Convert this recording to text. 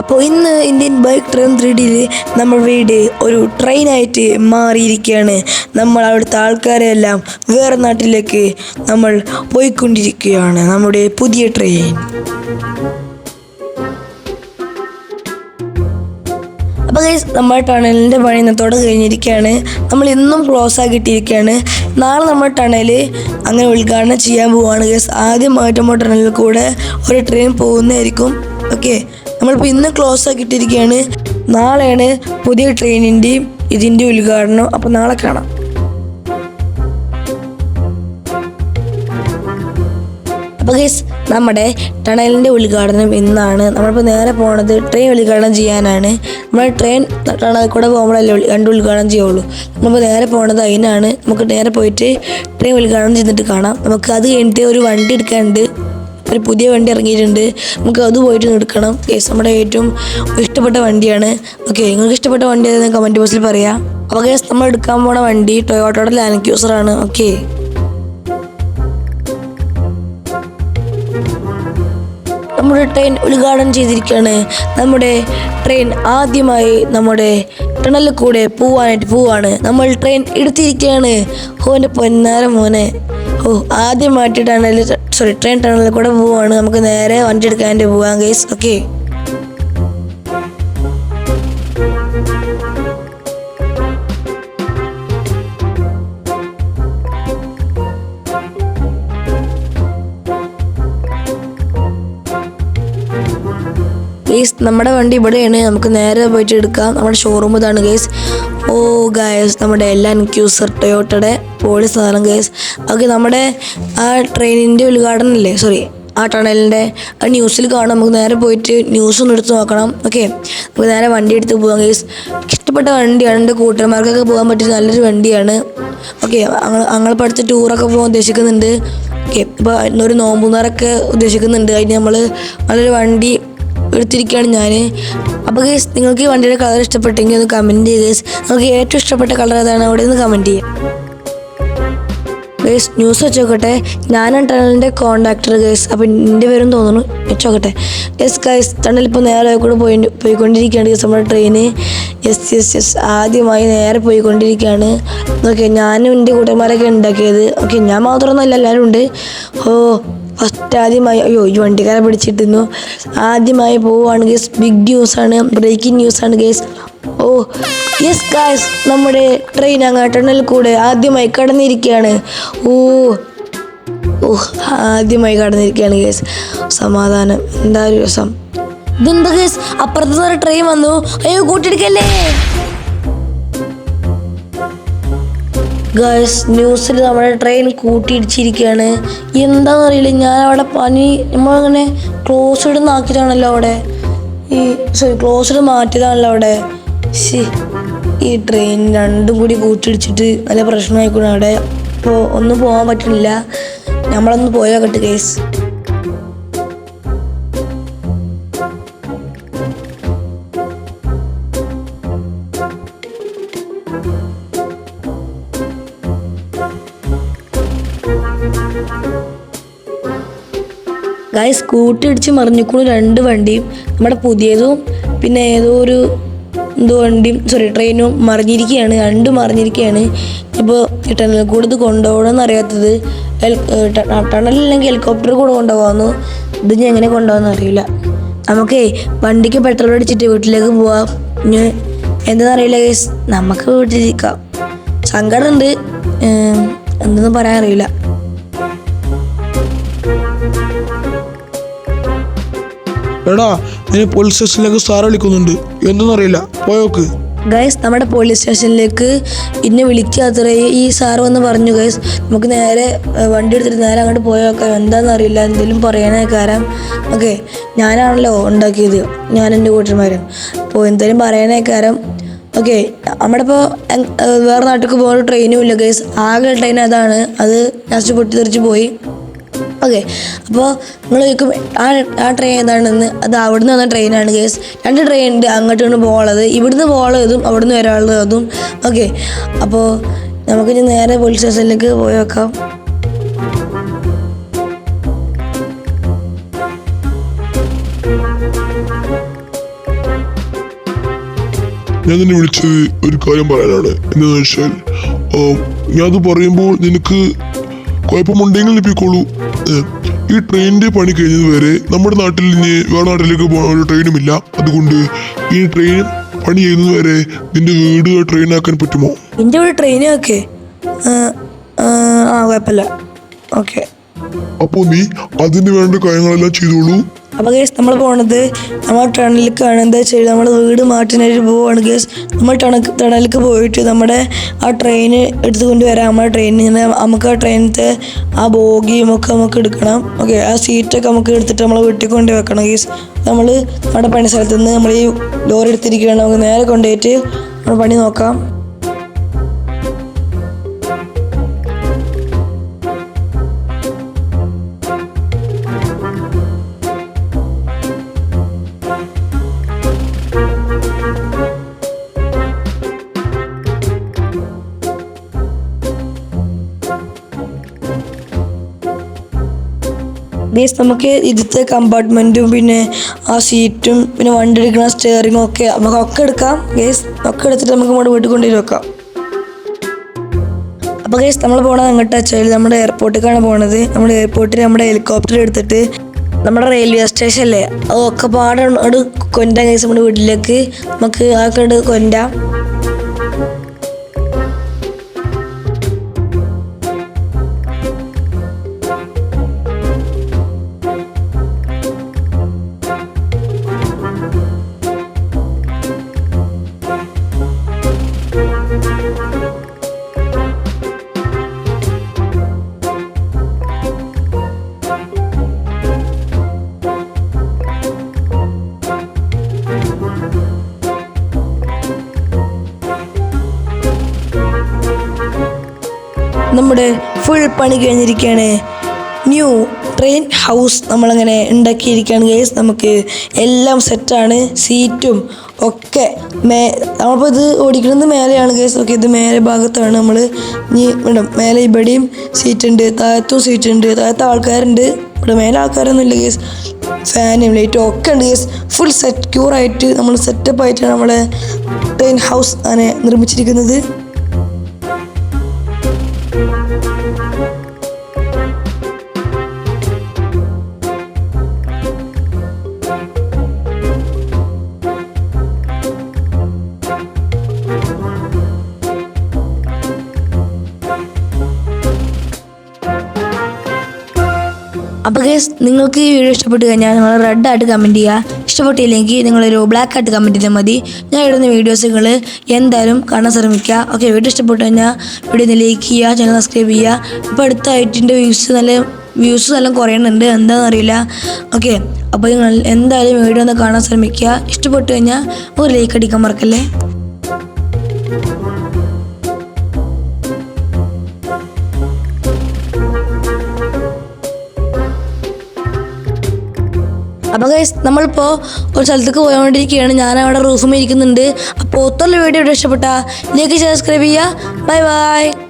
അപ്പോൾ ഇന്ന് Indian bike train three ഡിയിൽ നമ്മൾ വീട് ഒരു ട്രെയിനായിട്ട് മാറിയിരിക്കുകയാണ്. നമ്മൾ അവിടുത്തെ ആൾക്കാരെല്ലാം വേറെ നാട്ടിലേക്ക് നമ്മൾ പോയിക്കൊണ്ടിരിക്കുകയാണ്. നമ്മുടെ പുതിയ ട്രെയിൻ. അപ്പോൾ ഗൈസ് നമ്മുടെ ടണലിന്റെ പണി ഇന്നത്തോടെ കഴിഞ്ഞിരിക്കുകയാണ്. നമ്മൾ ഇന്നും ക്ലോസ് ആക്കിയിട്ടിരിക്കുകയാണ് നാളെ നമ്മൾ ടണൽ അങ്ങനെ ഉദ്ഘാടനം ചെയ്യാൻ പോവുകയാണ് ഗൈസ് ആദ്യം മാറ്റമോ ടണലിൽ കൂടെ ഒരു ട്രെയിൻ പോകുന്നതായിരിക്കും. ഓക്കെ നമ്മളിപ്പോൾ ഇന്ന് ക്ലോസ് ആക്കിയിട്ടിരിക്കുകയാണ് നാളെയാണ് പുതിയ ട്രെയിനിന്റെയും ഇതിന്റെ ഉദ്ഘാടനം അപ്പോൾ നാളെ കാണാം. അപ്പോൾ ഗൈസ് നമ്മുടെ ടണലിന്റെ ഉദ്ഘാടനം ഇന്നാണ്. നമ്മളിപ്പോൾ നേരെ പോണത് ട്രെയിൻ ഉദ്ഘാടനം ചെയ്യാനാണ്. നമ്മൾ ട്രെയിൻ ടണലിൽ കൂടെ പോകുമ്പോഴല്ലേ രണ്ട് ഉദ്ഘാടനം ചെയ്യുള്ളൂ. നമ്മളിപ്പോൾ നേരെ പോണത് അതിനാണ് നമുക്ക് നേരെ പോയിട്ട് ട്രെയിൻ ഉദ്ഘാടനം ചെയ്തിട്ട് കാണാം. നമുക്ക് അത് കഴിഞ്ഞിട്ട് ഒരു വണ്ടി എടുക്കാനുണ്ട്. ഒരു പുതിയ വണ്ടി ഇറങ്ങിയിട്ടുണ്ട്. നമുക്ക് അത് പോയിട്ട് എടുക്കണം. കേസ് നമ്മുടെ ഏറ്റവും ഇഷ്ടപ്പെട്ട വണ്ടിയാണ്. ഓക്കെ നിങ്ങൾക്ക് ഇഷ്ടപ്പെട്ട വണ്ടി ഏതാണെന്ന് കമന്റ് ബോക്സിൽ പറയാം. അപ്പോൾ കേസ് നമ്മൾ എടുക്കാൻ പോണ വണ്ടി ടൊയോട്ടയുടെ ലാൻഡ് ക്യൂസറാണ് ഓക്കെ നമ്മുടെ ട്രെയിൻ ഉദ്ഘാടനം ചെയ്തിരിക്കുകയാണ്. നമ്മുടെ ട്രെയിൻ ആദ്യമായി നമ്മുടെ ടണലിൽ കൂടെ പോവാനായിട്ട് പോവാണ്. നമ്മൾ ട്രെയിൻ എടുത്തിരിക്കുകയാണ്. ഓന്റെ പൊന്നാര മോനെ. ഓ ആദ്യമായിട്ട് ടണലിൽ സോറി ട്രെയിൻ ടണലിൽ കൂടെ പോവാണ്. നമുക്ക് നേരെ വണ്ടി എടുക്കാന്റെ പോവാം ഗൈസ് ഓക്കെ ഗേസ് നമ്മുടെ വണ്ടി ഇവിടെയാണ്. നമുക്ക് നേരെ പോയിട്ട് എടുക്കാം. നമ്മുടെ ഷോറൂം ഇതാണ് ഗേസ് ഓ ഗായസ് നമ്മുടെ എല്ലാ ക്യൂസർ ടൊയോട്ടയുടെ പോളി സാധനം ഗായസ് ഓക്കെ നമ്മുടെ ആ ട്രെയിനിന്റെ ഉദ്ഘാടനം അല്ലേ സോറി ആ ടണലിന്റെ ആ ന്യൂസിൽ കാണാം. നമുക്ക് നേരെ പോയിട്ട് ന്യൂസ് ഒന്ന് എടുത്ത് നോക്കണം. ഓക്കെ നമുക്ക് നേരെ വണ്ടി എടുത്ത് പോകാം ഗൈസ് ഇഷ്ടപ്പെട്ട വണ്ടിയാണ്. എന്റെ കൂട്ടുകാർക്കൊക്കെ പോകാൻ പറ്റിയ നല്ലൊരു വണ്ടിയാണ്. ഓക്കെ അങ്ങനെ പഠിച്ച ടൂറൊക്കെ പോകാൻ ഉദ്ദേശിക്കുന്നുണ്ട്. ഓക്കെ ഇപ്പോൾ ഒരു നോമ്പുനാറൊക്കെ ഉദ്ദേശിക്കുന്നുണ്ട്. അതിന് നമ്മൾ നല്ലൊരു വണ്ടി എടുത്തിരിക്കുകയാണ് ഞാൻ അപ്പോൾ ഗേസ് നിങ്ങൾക്ക് ഈ വണ്ടിയുടെ കളർ ഇഷ്ടപ്പെട്ടെങ്കിൽ ഒന്ന് കമന്റ് ചെയ്യുക ഗേസ് നിങ്ങൾക്ക് ഏറ്റവും ഇഷ്ടപ്പെട്ട കളർ ഏതാണ്? അവിടെ നിന്ന് കമന്റ് ചെയ്യുക ഗേസ് ന്യൂസ് വെച്ചോക്കട്ടെ. ഞാനാണ് ടണലിന്റെ കോണ്ടാക്ടർ ഗേസ് അപ്പം എന്റെ പേരും തോന്നുന്നു. വെച്ചോക്കട്ടെ. യെസ് ഗൈസ് ടണൽ ഇപ്പോൾ നേരെ കൂടെ പോയി പോയിക്കൊണ്ടിരിക്കുകയാണ് ഗേസ് നമ്മുടെ ട്രെയിന് യെസ് യെസ് യെസ് ആദ്യമായി നേരെ പോയിക്കൊണ്ടിരിക്കുകയാണ്. ഓക്കെ ഞാനും എന്റെ കൂട്ടന്മാരൊക്കെ ഉണ്ടാക്കിയത്. ഓക്കെ ഞാൻ മാത്രമൊന്നുമല്ല എല്ലാവരും ഉണ്ട്. ഓ ഫസ്റ്റ് ആദ്യമായി അയ്യോ ഈ വണ്ടിക്കാരെ പിടിച്ചിട്ടിരുന്നു. ആദ്യമായി പോവുകയാണ് ഗേസ് ബിഗ് ന്യൂസ് ആണ് ബ്രേക്കിംഗ് ന്യൂസ് ആണ് ഗേസ് ഓ യെസ് ഗായ്സ് നമ്മുടെ ട്രെയിൻ അങ്ങ് ടണലിൽ കൂടെ ആദ്യമായി കടന്നിരിക്കുകയാണ്. ഓ ഓ ആദ്യമായി കടന്നിരിക്കുകയാണ് ഗേസ് സമാധാനം എന്താ ഒരു രസം. ഇതെന്താ ഗേസ് അപ്പുറത്ത് നിന്ന് ട്രെയിൻ വന്നു. അയ്യോ കൂട്ടിയെടുക്കല്ലേ? ഗേൾസ് ന്യൂസിൽ നമ്മുടെ ട്രെയിൻ കൂട്ടിയിടിച്ചിരിക്കുകയാണ് എന്താണെന്നറിയില്ല ഞാൻ അവിടെ പനി നമ്മളങ്ങനെ ക്ലോസ്ഡ് ആക്കിയതാണല്ലോ അവിടെ. ഈ സോറി ക്ലോസ്ഡ് മാറ്റിയതാണല്ലോ അവിടെ. ശി ഈ ട്രെയിൻ രണ്ടും കൂടി കൂട്ടിയിടിച്ചിട്ട് നല്ല പ്രശ്നമായിക്കൂടെ അവിടെ. ഇപ്പോൾ ഒന്നും പോകാൻ പറ്റുന്നില്ല. നമ്മളൊന്ന് പോയോക്കട്ടെ കേസ് ഗായ് സ്കൂട്ടി അടിച്ച് മറിഞ്ഞിക്കുന്നു രണ്ട് വണ്ടിയും. നമ്മുടെ പുതിയതും പിന്നെ ഏതോ ഒരു എന്തോ വണ്ടിയും സോറി ട്രെയിനും മറിഞ്ഞിരിക്കുകയാണ് രണ്ടും മറിഞ്ഞിരിക്കുകയാണ്. ഇപ്പോൾ ടണൽ കൂടെ ഇത് കൊണ്ടുപോകണമെന്ന് അറിയാത്തത് ടണലില്ലെങ്കിൽ ഹെലികോപ്റ്റർ കൂടെ കൊണ്ടുപോകാമെന്നു? ഇത് ഞാൻ എങ്ങനെ കൊണ്ടുപോകാമെന്ന് അറിയില്ല. നമുക്കേ വണ്ടിക്ക് പെട്രോൾ അടിച്ചിട്ട് വീട്ടിലേക്ക് പോവാം. ഇനി എന്താണെന്നറിയില്ല ഗൈസ് നമുക്ക് വീട്ടിലിരിക്കാം. സങ്കടമുണ്ട്. എന്തെന്ന് പറയാൻ അറിയില്ല. എടാ നിന്നെ പോലീസ് സ്റ്റേഷനിലേക്ക് സാറ് വിളിക്കുന്നുണ്ട്. എന്തെന്നറിയില്ല. പോയോക്ക് ഗൈസ് നമ്മുടെ പോലീസ് സ്റ്റേഷനിലേക്ക് ഇന്നെ വിളിക്കാത്ര ഈ സാർ വന്ന് പറഞ്ഞു ഗൈസ് നമുക്ക് നേരെ വണ്ടി എടുത്തിട്ട് നേരെ അങ്ങോട്ട് പോയേക്കാം എന്താണെന്ന് അറിയില്ല എന്തെങ്കിലും പറയാനേ കാരണം. ഓക്കെ ഞാനാണല്ലോ ഉണ്ടാക്കിയത്. ഞാൻ എന്റെ കൂട്ടന്മാരും അപ്പോൾ എന്തെങ്കിലും പറയാനേ കാരണം. ഓക്കെ നമ്മുടെ ഇപ്പോൾ വേറെ നാട്ടിലേക്ക് പോകുന്ന ട്രെയിനും ഇല്ല ഗൈസ് ആകെ ട്രെയിൻ അതാണ്. അത് ലാസ്റ്റ് പൊട്ടിത്തെറിച്ച് പോയി. ഓക്കെ. അപ്പോൾ നിങ്ങൾ ചോദിക്കും ആ ആ ട്രെയിൻ ഏതാണെന്ന്? അത് അവിടുന്ന് വന്ന ട്രെയിനാണ് കേസ് രണ്ട് ട്രെയിൻ ഉണ്ട് അങ്ങോട്ട് ഇങ്ങോട്ട് പോകാനുള്ളത് ഇവിടുന്ന് പോകാനുള്ളതും അവിടുന്ന് വരാനുള്ളതും. ഓക്കെ. അപ്പോൾ നമുക്കിനി നേരെ പോലീസ് സ്റ്റേഷനിലേക്ക് പോയി വെക്കാം ഞാൻ നിന്നെ വിളിച്ചത് ഒരു കാര്യം പറയാനാണ്. എന്താണെന്ന് വെച്ചാൽ ഞാനത് പറയുമ്പോൾ നിനക്ക് കുഴപ്പമുണ്ടെങ്കിൽ ലഭിക്കോളൂ ഏ, ഈ ട്രെയിനിന്റെ പണി കഴിഞ്ഞത് വരെ നമ്മുടെ നാട്ടിൽ ഇനി വേറെ നാട്ടിലേക്ക് പോകാൻ ഒരു ട്രെയിനും ഇല്ല. അതുകൊണ്ട് ഈ ട്രെയിൻ പണി ചെയ്യുന്നത് വരെ നിന്റെ വീട് ട്രെയിൻ ആക്കാൻ പറ്റുമോ? എന്റെ ഇവിടെ ട്രെയിനൊക്കെ ആ കുഴപ്പമില്ല. ഓക്കെ. അപ്പോൾ നീ അതിന് വേണ്ട കാര്യങ്ങളെല്ലാം ചെയ്തോളൂ. അപ്പോൾ ഗേസ് നമ്മൾ പോണത് നമ്മൾ ടണലിലേക്കാണ് എന്താ വെച്ചാൽ നമ്മൾ വീട് മാറ്റിനായിട്ട് പോവുകയാണ് ഗേസ് നമ്മൾ ടണ ടണലിലേക്ക് പോയിട്ട് നമ്മുടെ ആ ട്രെയിൻ എടുത്ത് കൊണ്ടുവരാം നമ്മുടെ ട്രെയിനിൽ നിന്ന് നമുക്ക് ആ ട്രെയിനത്തെ ആ ബോഗിയും ഒക്കെ നമുക്ക് എടുക്കണം. ഓക്കെ ആ സീറ്റൊക്കെ നമുക്ക് എടുത്തിട്ട് നമ്മൾ വീട്ടിൽ കൊണ്ട് വെക്കണം ഗേസ് നമ്മൾ നമ്മുടെ പണി സ്ഥലത്ത് നിന്ന് നമ്മൾ ഈ ലോറി എടുത്തിരിക്കുകയാണ്. നമുക്ക് നേരെ കൊണ്ടുപോയിട്ട് നമ്മുടെ പണി നോക്കാം. ഗേസ് നമുക്ക് ഇതിലത്തെ കമ്പാർട്ട്മെന്റും പിന്നെ ആ സീറ്റും പിന്നെ വണ്ടി എടുക്കുന്ന സ്റ്റിയറിങ്ങും ഒക്കെ നമുക്ക് ഒക്കെ എടുക്കാം. ഗേസ് ഒക്കെ എടുത്തിട്ട് നമുക്ക് നമ്മുടെ വീട്ടിൽ കൊണ്ടുപോയി വെക്കാം. അപ്പോൾ ഗേസ് നമ്മൾ പോണത് അങ്ങോട്ട് വെച്ചാൽ നമ്മുടെ എയർപോർട്ടിലേക്കാണ് പോണത്. നമ്മുടെ എയർപോർട്ടിൽ നമ്മുടെ ഹെലികോപ്റ്റർ എടുത്തിട്ട് നമ്മുടെ റെയിൽവേ സ്റ്റേഷൻ അല്ലേ? അതൊക്കെ പാടെ കൊണ്ട കേസ് നമ്മുടെ വീട്ടിലേക്ക്. നമുക്ക് അതൊക്കെ കൊണ്ടാം നമ്മുടെ ഫുൾ പണി കഴിഞ്ഞിരിക്കുകയാണ്. ന്യൂ ട്രെയിൻ ഹൗസ് നമ്മളങ്ങനെ ഉണ്ടാക്കിയിരിക്കുകയാണ് ഗേസ് നമുക്ക് എല്ലാം സെറ്റാണ് സീറ്റും ഒക്കെ മേ നമ്മളിപ്പോൾ ഇത് ഓടിക്കുന്നത് മേലെയാണ് ഗേസ് ഓക്കെ ഇത് മേലെ ഭാഗത്താണ് നമ്മൾ ഇനി ഇവിടെ മേലെ ഇവിടെയും സീറ്റ് ഉണ്ട്. താഴത്തും സീറ്റ് ഉണ്ട്. താഴത്ത ആൾക്കാരുണ്ട്. ഇവിടെ മേലെ ആൾക്കാരൊന്നും ഇല്ല ഗേസ് ഫാനും ലൈറ്റും ഒക്കെ ഉണ്ട് ഗേസ് ഫുൾ സെക്യൂർ ആയിട്ട് നമ്മൾ സെറ്റപ്പ് ആയിട്ടാണ് നമ്മളെ ട്രെയിൻ ഹൗസ് അങ്ങനെ നിർമ്മിച്ചിരിക്കുന്നത്. അപ്പോൾ ഗേസ് നിങ്ങൾക്ക് ഈ വീഡിയോ ഇഷ്ടപ്പെട്ട് കഴിഞ്ഞാൽ നിങ്ങൾ റെഡ് ആയിട്ട് കമന്റ് ചെയ്യുക. ഇഷ്ടപ്പെട്ടില്ലെങ്കിൽ നിങ്ങളൊരു ബ്ലാക്ക് ആയിട്ട് കമന്റ് ചെയ്താൽ മതി. ഞാൻ ഇടുന്ന വീഡിയോസുകൾ എന്തായാലും കാണാൻ ശ്രമിക്കുക. ഓക്കെ വീഡിയോ ഇഷ്ടപ്പെട്ട് കഴിഞ്ഞാൽ വീഡിയോ ലൈക്ക് ചെയ്യുക ചാനൽ സബ്സ്ക്രൈബ് ചെയ്യുക. ഇപ്പോൾ അടുത്തായിട്ടിന്റെ വ്യൂസ് നല്ല വ്യൂസ് നല്ല കുറയുന്നുണ്ട് എന്താണെന്ന് അറിയില്ല. ഓക്കെ അപ്പോൾ നിങ്ങൾ എന്തായാലും വീഡിയോ ഒന്ന് കാണാൻ ശ്രമിക്കുക. ഇഷ്ടപ്പെട്ട് കഴിഞ്ഞാൽ ഒരു ലൈക്ക് അടിക്കാൻ മറക്കല്ലേ? അപ്പോൾ ഗൈസ് നമ്മളിപ്പോൾ ഒരു സ്ഥലത്തേക്ക് പോയോണ്ടിരിക്കുകയാണ് ഞാൻ അവിടെ റൂഫും ഇരിക്കുന്നുണ്ട്. അപ്പോൾ ഒത്തുള്ള വീഡിയോ ഇഷ്ടപ്പെട്ട ലൈക്ക് സബ്സ്ക്രൈബ് ചെയ്യുക. Bye bye